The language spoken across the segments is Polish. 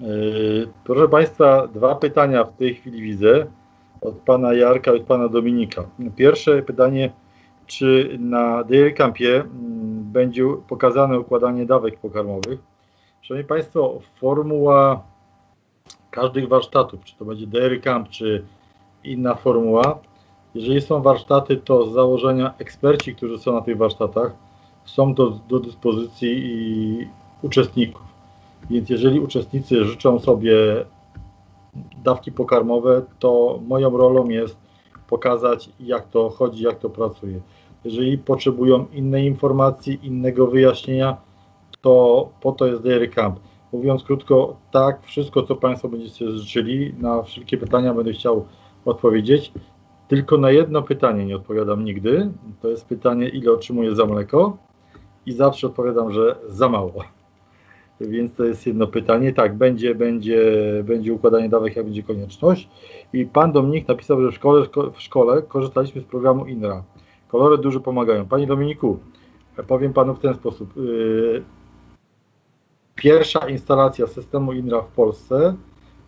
Yy, Proszę Państwa, dwa pytania w tej chwili widzę od Pana Jarka i od Pana Dominika. Pierwsze pytanie, czy na Dairy Campie mm, będzie pokazane układanie dawek pokarmowych? Szanowni Państwo, formuła każdych warsztatów, czy to będzie Dairy Camp, czy inna formuła, jeżeli są warsztaty, to z założenia eksperci, którzy są na tych warsztatach, są do, do dyspozycji uczestników. Więc jeżeli uczestnicy życzą sobie dawki pokarmowe, to moją rolą jest pokazać, jak to chodzi, jak to pracuje. Jeżeli potrzebują innej informacji, innego wyjaśnienia, to po to jest Dairy Camp. Mówiąc krótko, tak, wszystko co Państwo będziecie życzyli, na wszelkie pytania będę chciał odpowiedzieć. Tylko na jedno pytanie nie odpowiadam nigdy. To jest pytanie, ile otrzymuję za mleko? I zawsze odpowiadam, że za mało. Więc to jest jedno pytanie. Tak, będzie, będzie, będzie układanie dawek, jak będzie konieczność. I pan Dominik napisał, że w szkole, w szkole korzystaliśmy z programu INRA. Kolory dużo pomagają. Panie Dominiku, powiem panu w ten sposób. Yy, Pierwsza instalacja systemu INRA w Polsce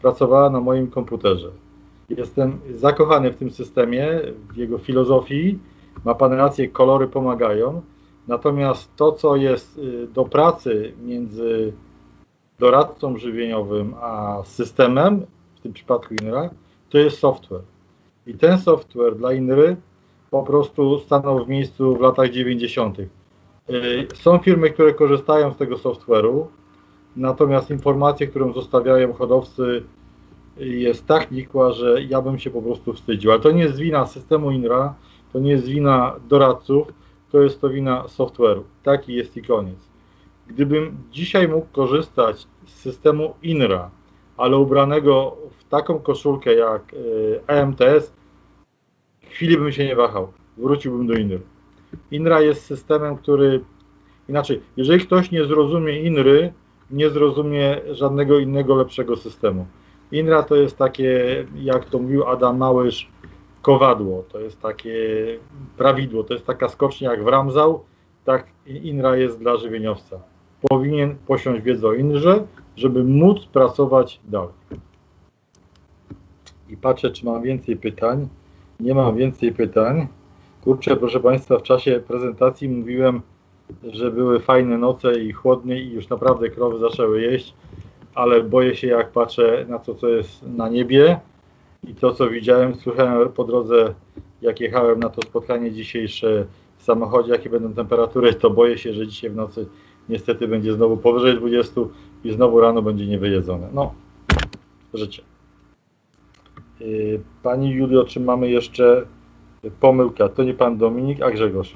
pracowała na moim komputerze. Jestem zakochany w tym systemie, w jego filozofii. Ma pan rację, kolory pomagają. Natomiast to, co jest y, do pracy między doradcą żywieniowym a systemem, w tym przypadku INRA, to jest software. I ten software dla INRY po prostu stanął w miejscu w latach 90. Y, są firmy, które korzystają z tego software'u, natomiast informacje, którą zostawiają hodowcy, jest tak nikła, że ja bym się po prostu wstydził. Ale to nie jest wina systemu INRA, to nie jest wina doradców, to jest to wina software'u. Taki jest i koniec. Gdybym dzisiaj mógł korzystać z systemu INRA, ale ubranego w taką koszulkę jak AMTS, chwili bym się nie wahał. Wróciłbym do INRY. INRA jest systemem, który inaczej, jeżeli ktoś nie zrozumie INRY, nie zrozumie żadnego innego lepszego systemu. INRA to jest takie, jak to mówił Adam Małysz, kowadło, to jest takie prawidło, to jest taka skocznia jak w Ramzał, tak INRA jest dla żywieniowca. Powinien posiąść wiedzę o INRze, żeby móc pracować dalej. I patrzę, czy mam więcej pytań. Nie mam więcej pytań. Kurczę, proszę Państwa, w czasie prezentacji mówiłem, że były fajne noce i chłodnie i już naprawdę krowy zaczęły jeść, ale boję się jak patrzę na to, co jest na niebie i to, co widziałem, słyszałem po drodze, jak jechałem na to spotkanie dzisiejsze w samochodzie, jakie będą temperatury, to boję się, że dzisiaj w nocy niestety będzie znowu powyżej 20 i znowu rano będzie niewyjedzone. No, życie. Yy, pani Julio, czy mamy jeszcze pomyłkę? To nie pan Dominik, a Grzegorz.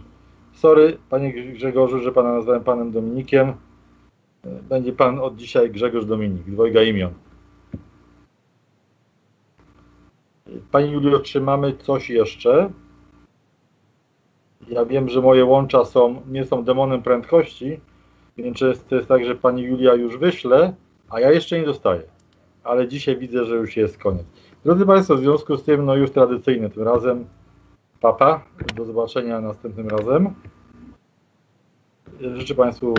Sorry, panie Grzegorzu, że pana nazwałem panem Dominikiem. Będzie pan od dzisiaj Grzegorz Dominik, dwojga imion. Pani Julio, czy mamy coś jeszcze? Ja wiem, że moje łącza są, nie są demonem prędkości, więc często jest tak, że pani Julia już wyśle, a ja jeszcze nie dostaję. Ale dzisiaj widzę, że już jest koniec. Drodzy Państwo, w związku z tym, no już tradycyjnie tym razem, papa, do zobaczenia następnym razem. Życzę Państwu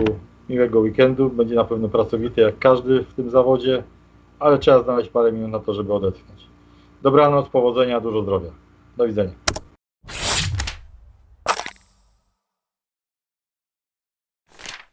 miłego weekendu. Będzie na pewno pracowity jak każdy w tym zawodzie, ale trzeba znaleźć parę minut na to, żeby odetchnąć. Dobranoc, powodzenia, dużo zdrowia. Do widzenia.